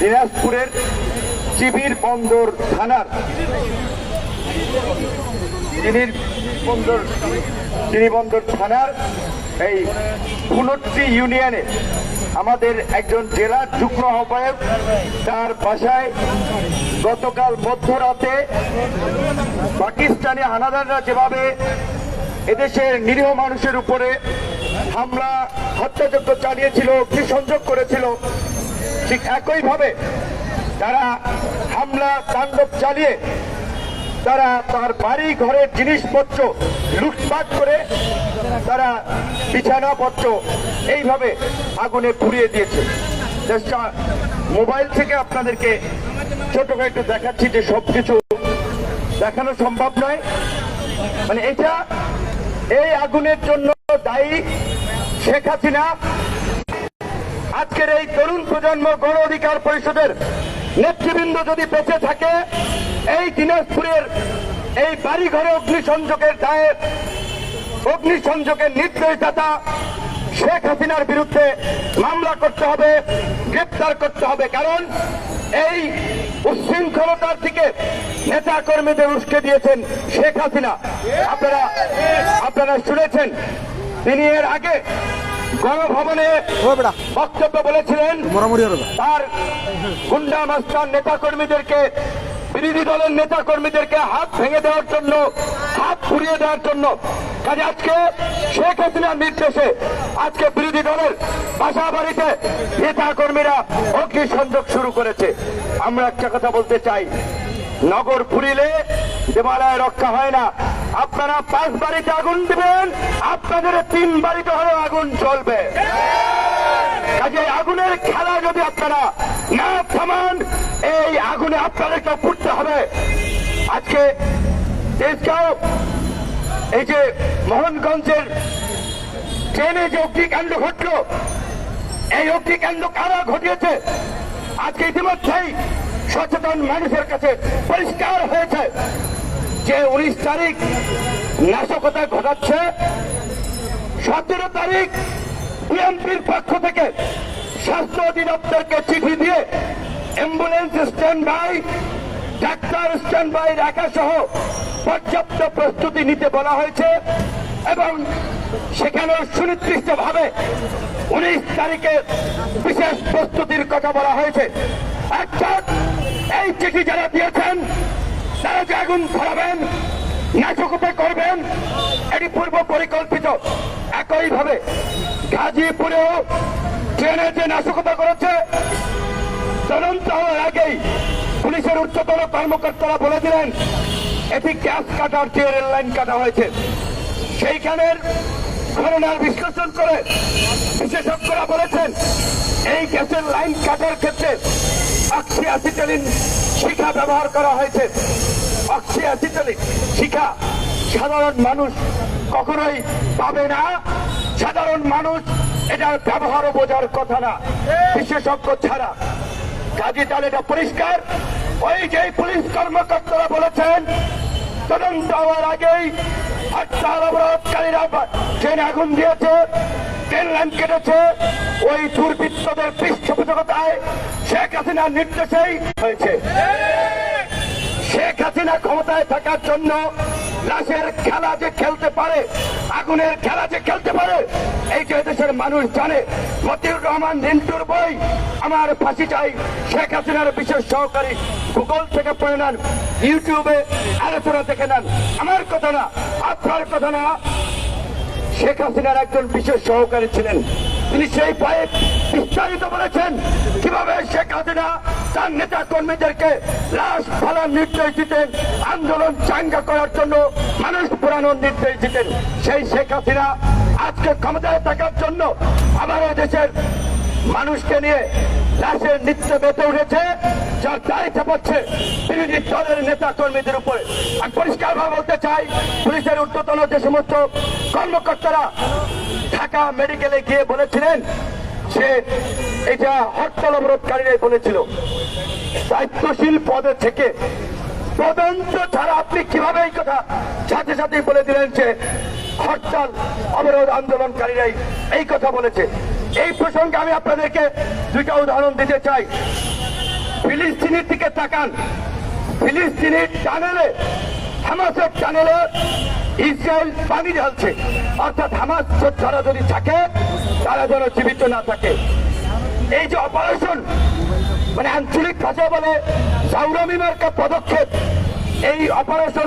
দিনাজপুরের চিবির বন্দর থানার চিনির বন্দর চিনি বন্দর থানার এই পুনট্টি ইউনিয়নে আমাদের একজন জেলা যুগ্ম আহ্বায়ক তার বাসায় গতকাল মধ্যরাতে পাকিস্তানি হানাদাররা যেভাবে এদেশের নিরীহ মানুষের উপরে হামলা, হত্যাযজ্ঞ চালিয়েছিল, অগ্নিসংযোগ করেছিল ঠিক একইভাবে তারা হামলা, তাণ্ডব চালিয়ে তারা তার বাড়ি, ঘরের জিনিসপত্র লুটপাট করে তারা বিছানাপত্র এইভাবে আগুনে পুড়িয়ে দিয়েছে। মোবাইল থেকে আপনাদেরকে ছোট করে একটু দেখাচ্ছি যে সবকিছু দেখানো সম্ভব নয়। মানে এটা এই আগুনের জন্য দায়ী শেখ হাসিনা আজকের এই তরুণ প্রজন্ম গণ অধিকার পরিষদের নেতৃবৃন্দ যদি বেঁচে থাকে, এই দিনাজপুরের এই বাড়ি ঘরে অগ্নিসংযোগের দায়ে অগ্নিসংযোগের নির্দেশদাতা শেখ হাসিনার বিরুদ্ধে মামলা করতে হবে, গ্রেপ্তার করতে হবে। কারণ এই উচ্ছৃঙ্খলতার দিকে নেতা কর্মীদের উস্কে দিয়েছেন শেখ হাসিনা। আপনারা আপনারা শুনেছেন, তিনি এর আগে গণভবনে বক্তব্য বলেছিলেন তার গুন্ডা মাস্টার নেতা কর্মীদেরকে বিরোধী দলের নেতা কর্মীদেরকে হাত ভেঙে দেওয়ার জন্য হাত ফুরিয়ে দেওয়ার জন্য। কাজে আজকে শেখ হাসিনার নির্দেশে আজকে বিরোধী দলের বাসা বাড়িতে নেতা কর্মীরা অগ্নি সংযোগ শুরু করেছে। আমরা একটা কথা বলতে চাই। নগর পুরিলে দেবালয় রক্ষা হয় না। আপনারা পাঁচ বাড়িতে আগুন দিবেন, আপনাদের তিন বাড়িতে হলেও আগুন চলবে কাজে আগুনের খেলা যদি আপনারা না থামান, এই আগুনে আপনাদেরকে পুড়তে হবে। আজকে দেশগাঁও এই যে মোহনগঞ্জের ট্রেনে যে অগ্নিকাণ্ড ঘটলো, এই অগ্নিকাণ্ড কারা ঘটিয়েছে? আজকে ইতিমধ্যেই সচেতন মানুষের কাছে পরিষ্কার হয়েছে। যে উনিশ তারিখ নাশকতা ঘটাচ্ছে, সতেরো তারিখ বিএনপির পক্ষ থেকে স্বাস্থ্য অধিদপ্তরকে চিঠি দিয়ে ambulance stand by doctor stand by রাখা সহ পর্যাপ্ত প্রস্তুতি নিতে বলা হয়েছে এবং সেখানেও সুনির্দিষ্টভাবে উনিশ তারিখে বিশেষ প্রস্তুতির কথা বলা হয়েছে। অর্থাৎ এই চিঠি যারা দিয়েছেন তারা যে আগুন ধরাবেন নাশকতা করবেন, এটি পূর্ব পরিকল্পিত। একইভাবে গাজীপুরেও ট্রেনে যে নাশকতা করেছে, তদন্ত হওয়ার আগেই পুলিশের উচ্চতর কর্মকর্তারা বলে দিলেন, এটি গ্যাস কাটার চেয়ে রেল লাইন কাটা হয়েছে। সেইখানের ঘটনার বিশ্লেষণ করে বিশেষজ্ঞরা বলেছেন, এই গ্যাসের লাইন কাটার ক্ষেত্রে অক্সি অ্যাসিটালিন শিখা ব্যবহার করা হয়েছে। শিখা সাধারণ মানুষ কখনোই পাবে না। সাধারণ মানুষ এটার ব্যবহারও বোঝার কথা না। বিশেষজ্ঞ ছাড়া। কাজে তাহলে এটা পরিষ্কার। ওই যে পুলিশ কর্মকর্তারা বলেছেন, তদন্ত হওয়ার আগেই হরতাল অবরোধকারীরা ট্রেন আগুন দিয়েছে, ট্রেন লাইন কেটেছে। ওই দুর্বৃত্তদের পৃষ্ঠপোষকতায় শেখ হাসিনার নির্দেশেই হয়েছে। শেখ হাসিনা ক্ষমতায় থাকার জন্য লাশের খেলা যে খেলতে পারে, আগুনের খেলা যে খেলতে পারে, এই যে দেশের মানুষ জানে, মতিউর রহমান রিন্টুর বই, আমার ফাঁসি চাই। শেখ হাসিনার বিশেষ সহকারী গুগল থেকে পড়ে নেন, ইউটিউবে আলোচনা দেখে নেন। আমার কথা না, আপনার কথা না, শেখ হাসিনার একজন বিশেষ সহকারী ছিলেন। তিনি সেই পায়ে বিস্তারিত বলেছেন, কীভাবে শেখ হাসিনা তার নেতা কর্মীদেরকে লাশ ফেলার নির্দেশ দিতেন, আন্দোলন চাঙ্গা করার জন্য মানুষ পুরানোর নির্দেশ দিতেন, সেই শেখ হাসিনা আজকে ক্ষমতায় থাকার জন্য আমার দেশের মানুষকে নিয়ে লাশের নৃত্য বেঁধে উঠেছে, যার দায় চাপাচ্ছে বিরোধী দলের নেতা কর্মীদের উপরে। আমি পরিষ্কার বলতে চাই, পুলিশের ঊর্ধ্বতন যে সমস্ত কর্মকর্তারা ঢাকা মেডিকেলে গিয়ে বলেছিলেন যে এটা হরতাল অবরোধকারীরাই বলেছিল। দায়িত্বশীল পদে থেকে তদন্ত ছাড়া আপনি কীভাবে এই কথা সাথে সাথেই বলে দিলেন যে হরতাল অবরোধ আন্দোলনকারীরাই এই কথা বলেছে? এই প্রসঙ্গে আমি আপনাদেরকে দুইটা উদাহরণ দিতে চাই। ফিলিস্তিনের দিকে তাকান। ফিলিস্তিনের টানেলে হামাসের টানেলে ইসরায়েল পানি ঢালছে। অর্থাৎ হামাস যারা যদি থাকে, তারা যেন জীবিত না থাকে। এই যে অপারেশন মানে আঞ্চলিক ভাষা বলে সাউরামি মার্কা পদক্ষেপ। এই অপারেশন